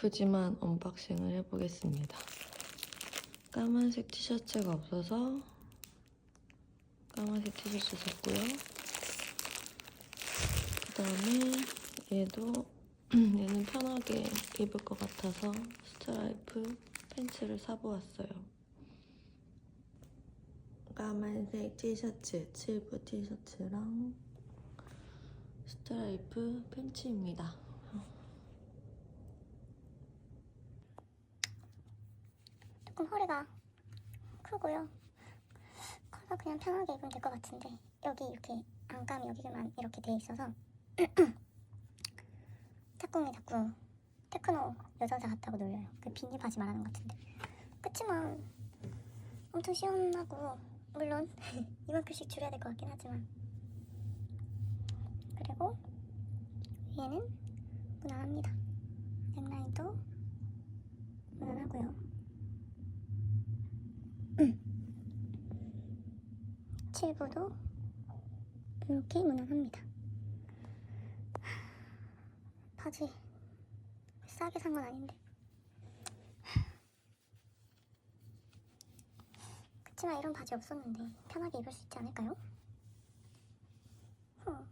예쁘지만 언박싱을 해보겠습니다. 까만색 티셔츠가 없어서 까만색 티셔츠 샀고요. 그 다음에 얘도 얘는 편하게 입을 것 같아서 스트라이프 팬츠를 사보았어요. 까만색 티셔츠, 칠부 티셔츠랑 스트라이프 팬츠입니다. 조금 허리가 크고요. 커서 그냥 편하게 입으면 될 것 같은데 여기 이렇게 안감이 여기만 이렇게 돼 있어서 짝꿍이 자꾸 테크노 여전사 같다고 놀려요. 그 비니 바지 말하는 것 같은데. 그치만 엄청 시원하고 물론 이만큼씩 줄여야 될 것 같긴 하지만 그리고 위에는 무난합니다. 넥라인도 무난하고요. 칠부도 이렇게 무난합니다. 바지 싸게 산 건 아닌데. 그치만 이런 바지 없었는데 편하게 입을 수 있지 않을까요? 흠.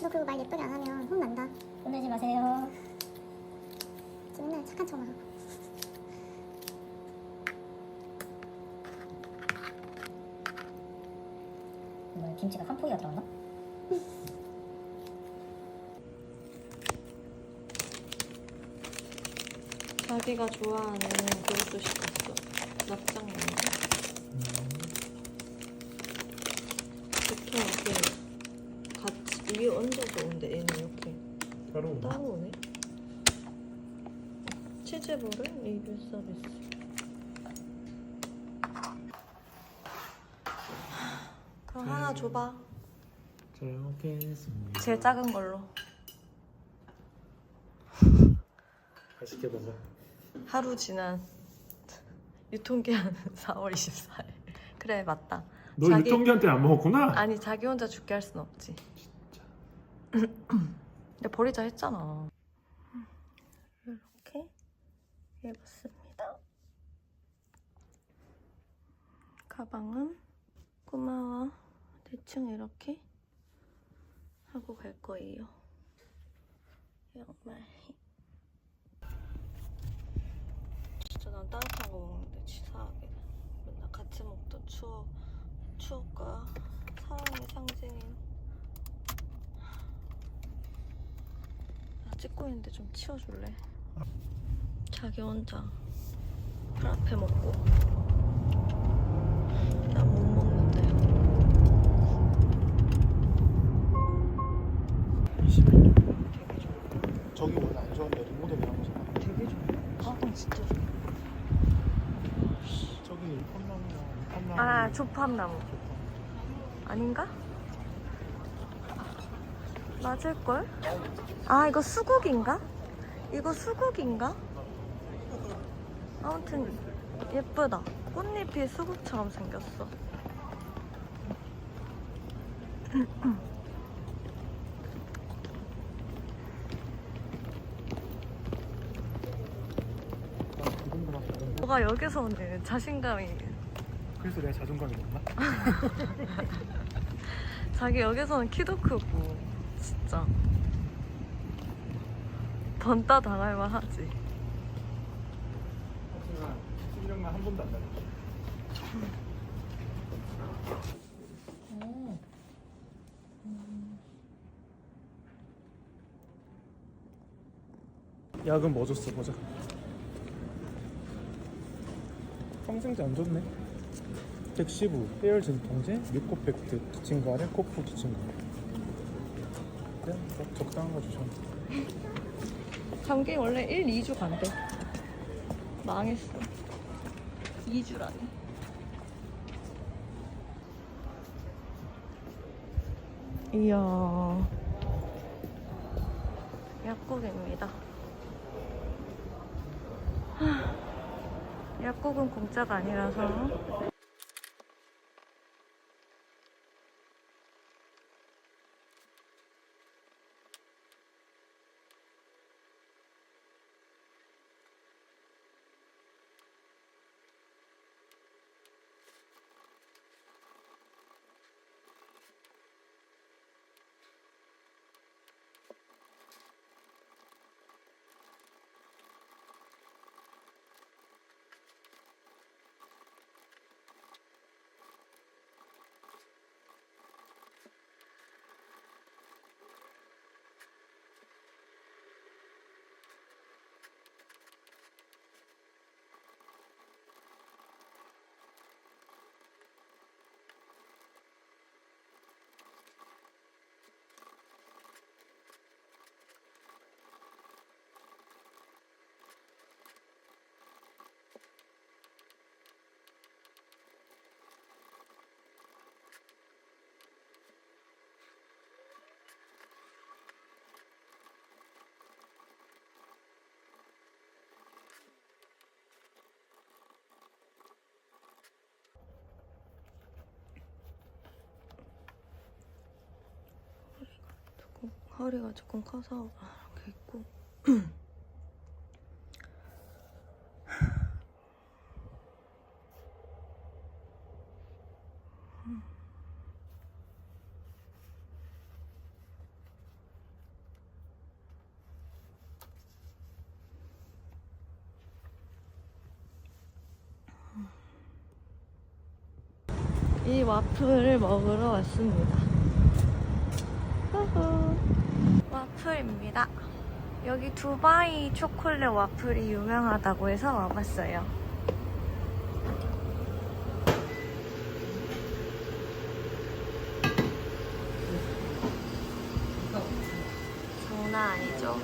너 그리고 말 예쁘게 안 하면 혼난다. 혼내지 마세요. 맨날 착한 척만 하고. 뭐 김치가 한 포기가 들어갔나? 자기가 좋아하는 그것도 시켰어. 납작면. 이렇게 이렇게 같이 위에 얹어서 온대. 얘는 이렇게 따로 따로 오네. 치즈볼은 리뷰 서비스. 그럼 하나 줘봐. 잘 먹겠습니다. 제일 작은 걸로. 맛있게 먹어. 하루 지난 유통기한은 4월 24일. 그래 맞다. 너 자기- 유통기한 때안 먹었구나? 아니 자기 혼자 죽게 할 순 없지. 근데 버리자 했잖아. 이렇게 해봤습니다. 가방은 꼬마와 대충 이렇게 하고 갈 거예요. 양말. 진짜 난 따뜻한 거 먹는데 치사하게 맨날 같이 먹던 추억 추억과 사랑의 상징인 나 찍고 있는데 좀 치워줄래? 자기 혼자 프라페 먹고 난못 먹는데 21년. 되게 좋아 저기 원래 안 좋아하는데 리모델링 한 거잖아. 되게 좋아 가방 진짜 좋아 저기 펌나무. 아 조팝나무 아닌가? 맞을걸? 아 이거 수국인가? 이거 수국인가? 아무튼 예쁘다. 꽃잎이 수국처럼 생겼어. 아. 뭐가 여기서 오는 자신감이. 그래서 내가 자존감이 높나? 자기 여기서는 키도 크고 진짜. 번따 당할 만 하지 하지만 수비력만 한 번도 안 달렸어. 약은 뭐 줬어 보자. 평생제 안 좋네. 백시부, 해열 진통제, 뮤코팩트, 기침가래, 코프 기침가래. 그래, 뭐 적당한 거 주셨네. 감기 원래 1, 2주 간대. 망했어. 2주라니. 이야. 약국입니다. 하, 약국은 공짜가 아니라서 허리가 조금 커서 이렇게 있고 이 와플을 먹으러 왔습니다. 와플입니다. 여기 두바이 초콜릿 와플이 유명하다고 해서 와봤어요. 장난 아니죠?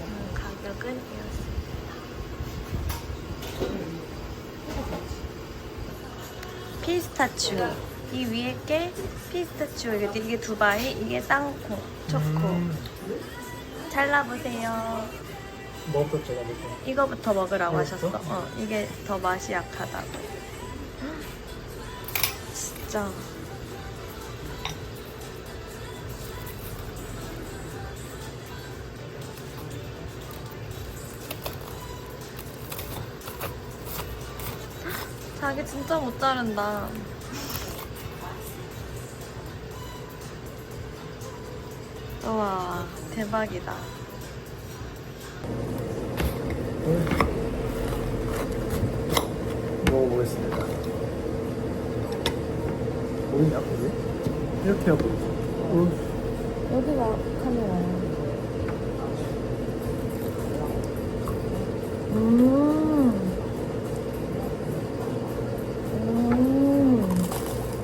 음, 가격은 이었습니다. 피스타치오. 이 위에 게 피스타치오. 이게, 이게 두바이, 이게 땅콩, 초코. 음, 잘라보세요. 뭐부터 볼게요. 이거부터 먹으라고? 하셨어. 어, 이게 더 맛이 약하다고. 진짜. 자기 진짜 못 자른다. 우와, 대박이다. 먹어보겠습니다. 보이냐, 거기? 이렇게 있어. 어, 여기가 카메라야. 음. 음.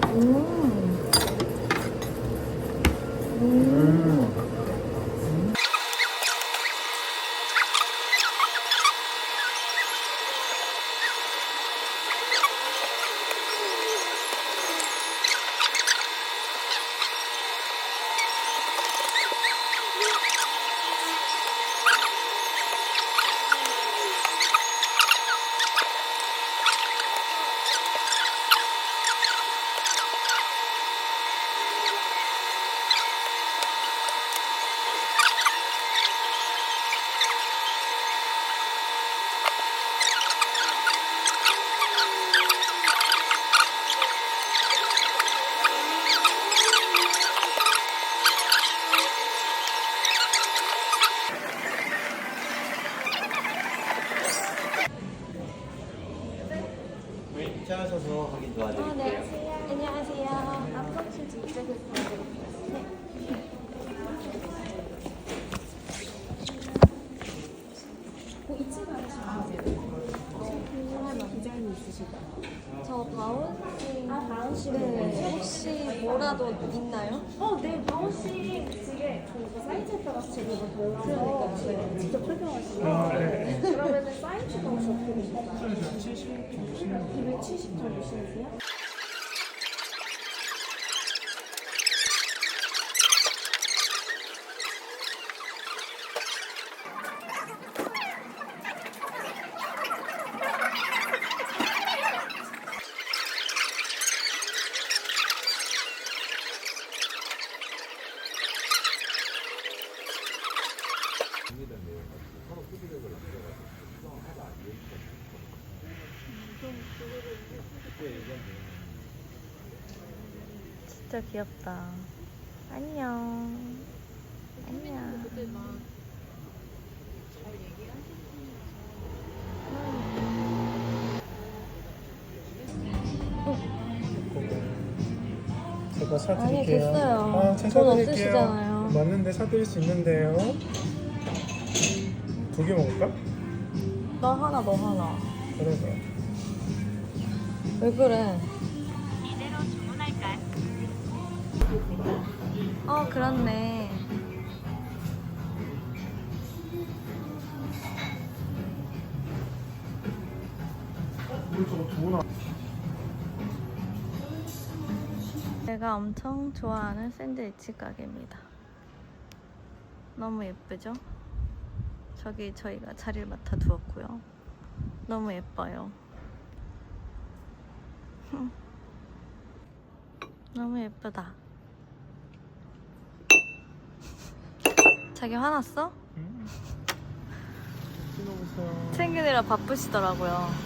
음. 음. 괜찮으셔서 확인 도와드릴게요. 안녕하세요. 앞꿈치 직접했어요. 저 바운싱 아 바운싱 네. 혹시 뭐라도 있나요? 어, 네, 바운싱 되게 그 사이즈에 따라서 제가 몰라서 네, 직접 설명하시면 아, 네. 그러면은 사이즈가 어떻게 되실까요? 270 정도 신으세요? 진짜 귀엽다. 안녕. 안녕. 제가 사드릴게요. 아니, 됐어요. 아, 제가 돈 사드릴게요. 없으시잖아요. 맞는데 사드릴 수 있는데요. 두 개 먹을까? 너 하나, 너 하나. 그래서. 왜 그래? 어, 그렇네. 우리 저거 두고 나. 제가 엄청 좋아하는 샌드위치 가게입니다. 너무 예쁘죠? 저기 저희가 자리를 맡아 두었고요. 너무 예뻐요. 너무 예쁘다. 자기 화났어? 응. 챙기느라 바쁘시더라고요.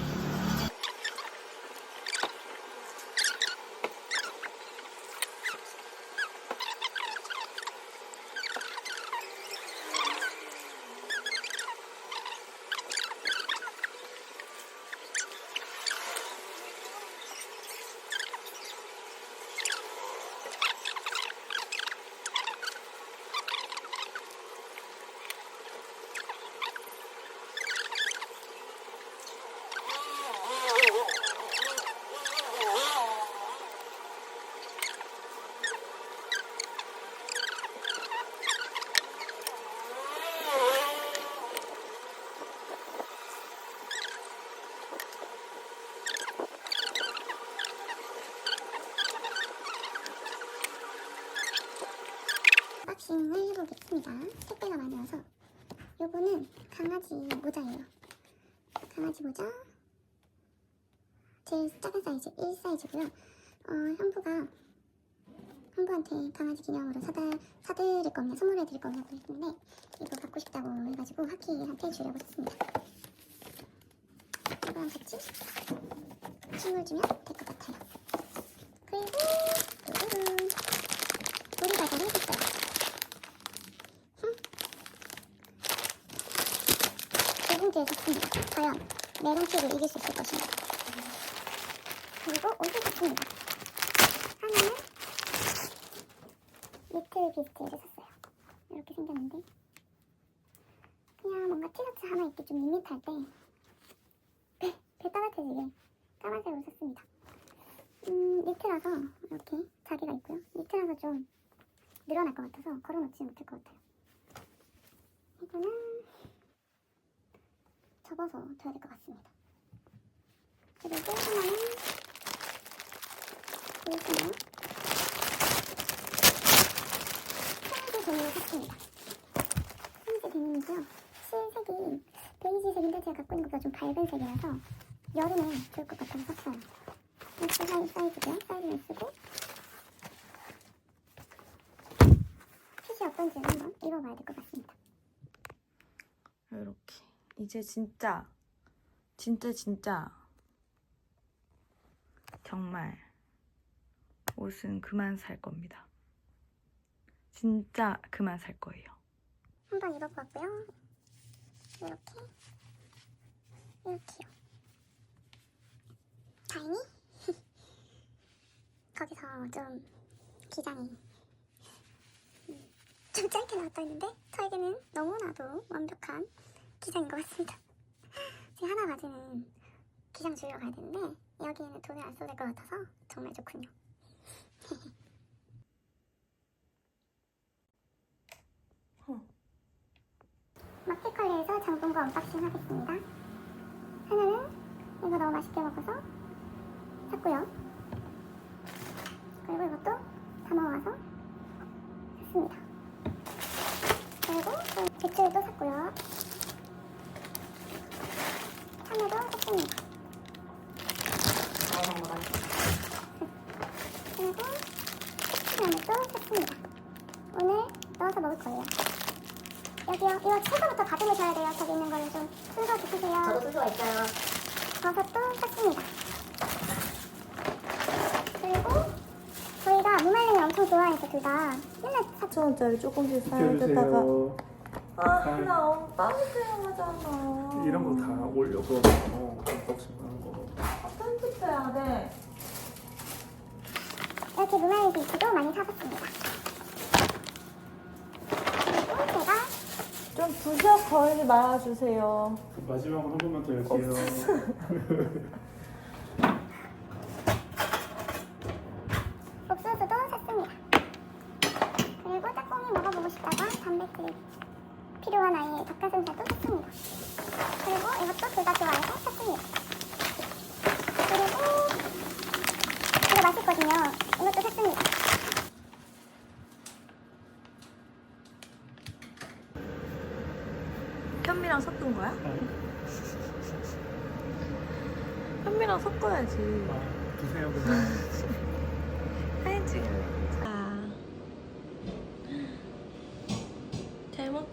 모자 제일 작은 사이즈 1 사이즈고요. 어, 형부가 형부한테 강아지 기념으로 사다, 사드릴 겁니다. 선물해 드릴 겁니다. 그랬는데 이거 갖고 싶다고 해가지고 하키한테 주려고 했습니다. 이거랑 같이 선물 주면 될 것 같아요. 그리고 뚜루룬 우리 과자를 해줬어요. 두분 뒤에 샀습니다. 과연 메론키를 이길 수 있을 것인가. 그리고 옷을 샀습니다. 하나는 리틀 비스트를 샀어요. 이렇게 생겼는데 그냥 뭔가 티셔츠 하나 입기 좀 밋밋할 때 배, 배 따뜻해지게 까만색으로 샀습니다. 음, 니트라서 이렇게 자기가 있고요. 니트라서 좀 늘어날 것 같아서 걸어놓지 못할 것 같아요. 이거는 접어서 둬야 될 것 같습니다. 그리고 하나는 보이시나요? 스미드 데님을 샀습니다. 스미드 데님이고요. 실색이 베이지색인데 제가 갖고 있는 것보다 좀 밝은 색이라서 여름에 좋을 것 같아서 샀어요. 이렇게 사이, 사이즈고요. 사이즈는 쓰고 핏이 어떤지는 한번 입어봐야 될 것 같습니다. 이렇게 이제 진짜 진짜 진짜 정말 옷은 그만 살 겁니다. 진짜 그만 살 거예요. 한번 입어봤고요. 이렇게 이렇게요. 다행히 거기서 좀 기장이 음, 좀 짧게 나왔다 했는데 저에게는 너무나도 완벽한 기장인 것 같습니다. 지금 하나 가지는 기장 주러 가야 되는데 여기에는 돈을 안 써도 될 것 같아서 정말 좋군요. 마켓컬리에서 장본거 언박싱 하겠습니다. 하나는 이거 너무 맛있게 먹어서 샀고요. 그리고 이것도 사 먹어서 샀습니다. 그리고 또 배추도 샀고요. 참외도 샀습니다. 그리고 시나몬도 샀습니다. 오늘 넣어서 먹을 거예요. 여기요. 이거 순서부터 가져오셔야 돼요. 저기 있는 거를 좀 순서 주세요. 저도 순서가 있어요. 버섯도 샀습니다. 그리고 저희가 무말랭이를 엄청 좋아해서 둘 다 맨날 사 4천원짜리 조금씩 비켜주세요. 아, 나 너무 빠르게 하잖아. 이런 거 다 올려 그러면 언박싱 하는 거. 편집해야 돼. 이렇게 무말랭이 비치도 많이 사봤습니다. 그리고 제가 좀 부셔 걸지 말아주세요. 마지막으로 한 번만 더 열게요. 옥수수도 샀습니다. 그리고 짝꿍이 먹어보고 싶다가 단백질 필요한 아이의 닭가슴살도 샀습니다. 그리고 이것도 둘 다 좋아해서 샀습니다. 그리고 이거 맛있거든요. 이것도 샀습니다. 현미랑 섞은 거야? 아, 드세요 그냥. 사진 찍을래. 자. 잘먹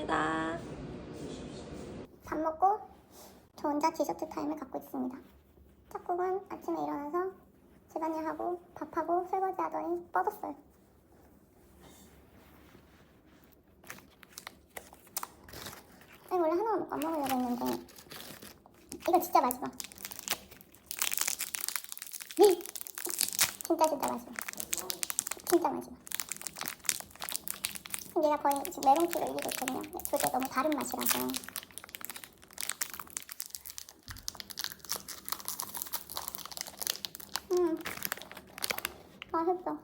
감사합니다. 밥 먹고 저 혼자 디저트 타임을 갖고 있습니다. 짝꿍은 아침에 일어나서 집안일 하고 밥하고 설거지 하더니 뻗었어요. 아니 원래 하나만 먹고 안 먹으려고 했는데 이거 진짜 마지막. 진짜 진짜 마지막. 진짜 마지막. 얘가 거의 지금 메롱치를 이기고 있거든요. 개 너무 다른 맛이라서. 음, 맛있어.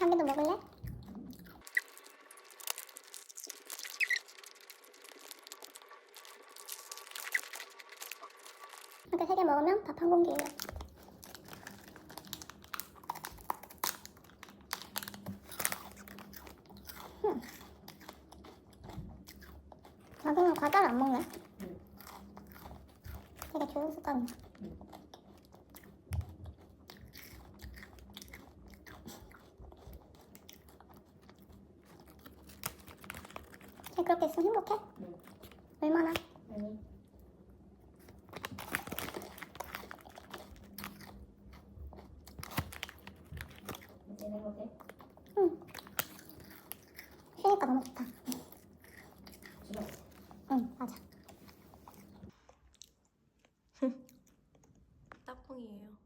한 개 더 먹을래? 이렇게 세 개 먹으면 밥한 공기예요. 음. 자기는 과자를 안 먹네. 되게 좋은 습관이야. 쟤 그렇게 있으면 행복해? 얼마나? 아니. 이제 해보게. 응. 쉬니까 너무 좋다. 싫어. 응, 맞아. 짝꿍이에요.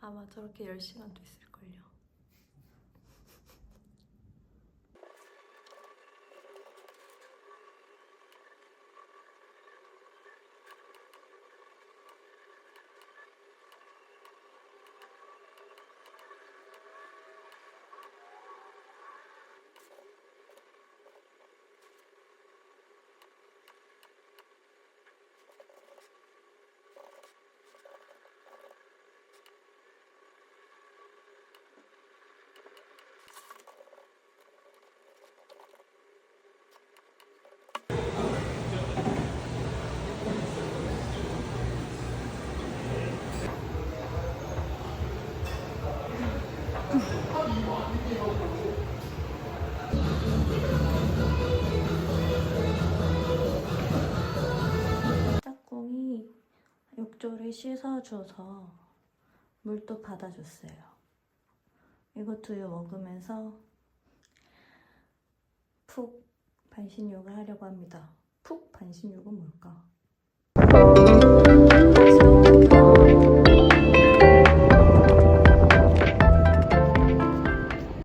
아마 저렇게 10시간도 있을걸요. 씻어줘서 물도 받아줬어요. 두유 먹으면서 푹 반신욕을 하려고 합니다. 푹 반신욕은 뭘까?